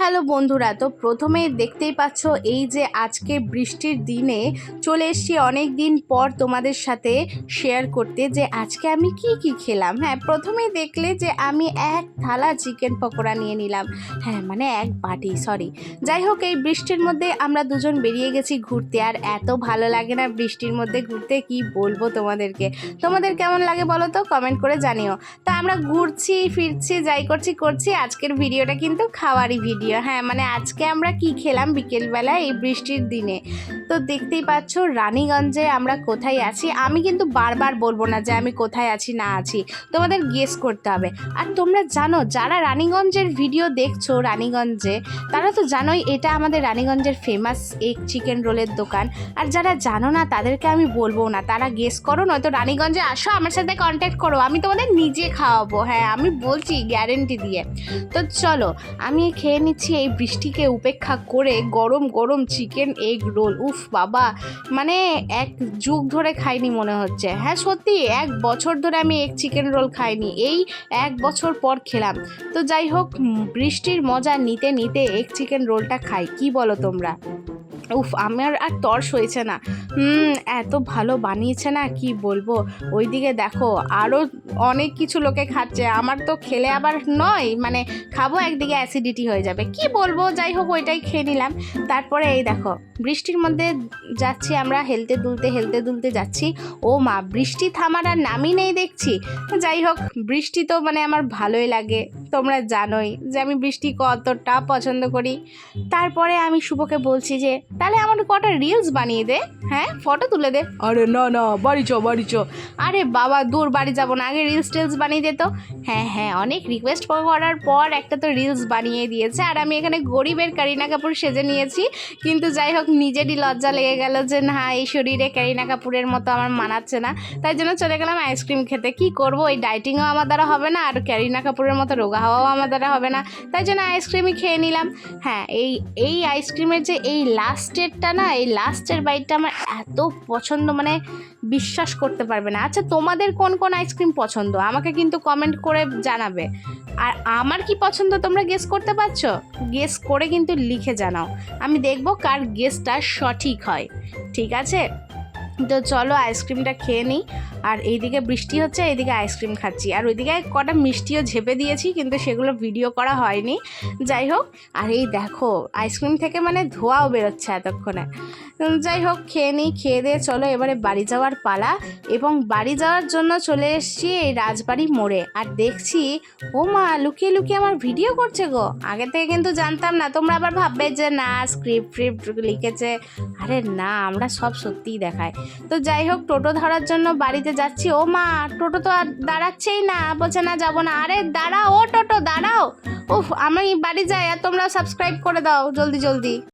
Hello বন্ধুরা, তো প্রথমে দেখতেই পাচ্ছ এই যে আজকে বৃষ্টির দিনে চলে এসছি অনেক দিন পর তোমাদের সাথে শেয়ার করতে যে আজকে আমি কি কি খেলাম। হ্যাঁ প্রথমেই দেখলে যে আমি এক থালা চিকেন পকোড়া নিয়ে নিলাম। হ্যাঁ মানে এক বাটি সরি যাই হোক, এই বৃষ্টির মধ্যে আমরা দুজন বেরিয়ে গেছি ঘুরতে। আর এত ভালো লাগে না বৃষ্টির মধ্যে ঘুরতে, কি বলব তোমাদেরকে? তোমাদের কেমন লাগে বলো তো? কমেন্ট করে জানিও। তা আমরা ঘুরছি, ফিরছি, যাই করছি করছি, আজকের ভিডিওটা কিন্তু খাওয়ারই ভিডিও হ্যাঁ মানে আজকে আমরা কি খেলাম বিকেলবেলা এই বৃষ্টির দিনে? তো দেখতেই পাচ্ছ রানীগঞ্জে আমরা কোথায় আছি? আমি কিন্তু বারবার বলব না যে আমি কোথায় আছি, না আছি। তোমাদের গেস করতে হবে। আর তোমরা জানো, যারা রানীগঞ্জের ভিডিও দেখছ রানীগঞ্জে, তারা তো জানোই এটা আমাদের রানীগঞ্জের ফেমাস এগ চিকেন রোলের দোকান। আর যারা জানো না, তাদেরকে আমি বলব না। তারা গেস করো, নয়তো রানীগঞ্জে আসো, আমার সাথে কন্ট্যাক্ট করো। আমি তোমাদের নিজে খাওয়াবো। হ্যাঁ আমি বলছি গ্যারেন্টি দিয়ে। তো চলো, আমি খেয়ে নিচ্ছি। এই বৃষ্টিকে উপেক্ষা করে গরম গরম চিকেন, এগ রোল। উফ, বাবা। মানে এক যুগ ধরে খাইনি মনে হচ্ছে। হ্যাঁ সত্যি, এক বছর ধরে আমি এক চিকেন রোল খাইনি। এই এক বছর পর খেলাম। তো যাই হোক বৃষ্টির মজা নিতে নিতে এক চিকেন রোলটা খাই। কি বলো তোমরা? উফ আমার আর তর্স হয়েছে না। হুম, এত ভালো বানিয়েছে না, কি বলব? ওইদিকে দেখো আরও অনেক কিছু লোকে খাচ্ছে। আমার তো খেলে আবার নয় মানে খাব একদিকে অ্যাসিডিটি হয়ে যাবে। কি বলব? যাই হোক, ওইটাই খেয়ে নিলাম। তারপরে এই দেখো, বৃষ্টির মধ্যে যাচ্ছি আমরা, হেলতে দুলতে হেলতে দুলতে যাচ্ছি। ও মা, বৃষ্টি থামার আর নামই নেই দেখছি। যাই হোক, বৃষ্টি তো মানে আমার ভালোই লাগে। তোমরা জানোই যে আমি বৃষ্টি কতটা পছন্দ করি। তারপরে আমি শুভকে বলছি যে, তাহলে আমার কটা রিলস বানিয়ে দে হ্যাঁ? ফটো তুলে দে। আরে না না, বাড়ি চ বাড়ি চ। আরে বাবা, দূর বাড়ি যাব না, আগে রিলস টিলস বানিয়ে দে তো। হ্যাঁ হ্যাঁ অনেক রিকোয়েস্ট করার পর একটা তো রিলস বানিয়ে দিয়েছে, আর আমি এখানে গরিবের কারিনা কাপুর সেজে নিয়েছি। কিন্তু যাই হোক, নিজেরই লজ্জা লেগে গেল যে, না, এই শরীরে কারিনা কাপুরের মতো আমার মানাচ্ছে না। তাই জন্য চলে গেলাম আইসক্রিম খেতে। কি করব? এই ডাইটিংও আমার দ্বারা হবে না, আর ক্যারিনা কাপুরের মতো রোগা হওয়াও আমার দ্বারা হবে না। তাই জন্য আইসক্রিমই খেয়ে নিলাম। হ্যাঁ এই এই আইসক্রিমের যে এই লাস্টেরটা না, এই লাস্টের বাইটটা আমার এত পছন্দ মানে বিশ্বাস করতে পারবে না। আচ্ছা তোমাদের কোন কোন আইসক্রিম পছন্দ? আমাকে কিন্তু কমেন্ট করে জানাবে। আর আমার কি পছন্দ তোমরা গেস করতে পারছ? গেস করে কিন্তু লিখে জানাও। আমি দেখব কার গেসটা সঠিক হয়। ঠিক আছে? তো চলো আইসক্রিমটা খেয়ে নিই। আর এইদিকে বৃষ্টি হচ্ছে, এইদিকে আইসক্রিম খাচ্ছি। আর ওইদিকে কটা মিষ্টিও ঝেপে দিয়েছি, কিন্তু সেগুলো ভিডিও করা হয়নি। যাই হোক, আর এই দেখো আইসক্রিম থেকে মানে ধোঁয়াও বেরোচ্ছে এতক্ষণে। যাই হোক, খেয়ে নিই, খেয়ে দিয়ে চলো এবারে বাড়ি যাওয়ার পালা। এবং বাড়ি যাওয়ার জন্য চলে এসেছি এই রাজবাড়ি মোড়ে। আর দেখছি, ও মা, লুকিয়ে লুকিয়ে আমার ভিডিও করছে গো। আগে থেকে কিন্তু জানতাম না, তোমরা আবার ভাববে যে না স্ক্রিপ্ট ফ্রিপ্ট লিখেছে। আরে না, আমরা সব সত্যিই দেখাই তো যাই হোক, টোটো ধরার জন্য বাড়িতে যাচ্ছি। ও মা, টোটো তো আর দাঁড়াচ্ছেই না। বলছে, না, যাব না। আরে, দাঁড়াও, ও টোটো, দাঁড়াও। উফ, আমি বাড়ি যাই আর তোমরা সাবস্ক্রাইব করে দাও, জলদি জলদি।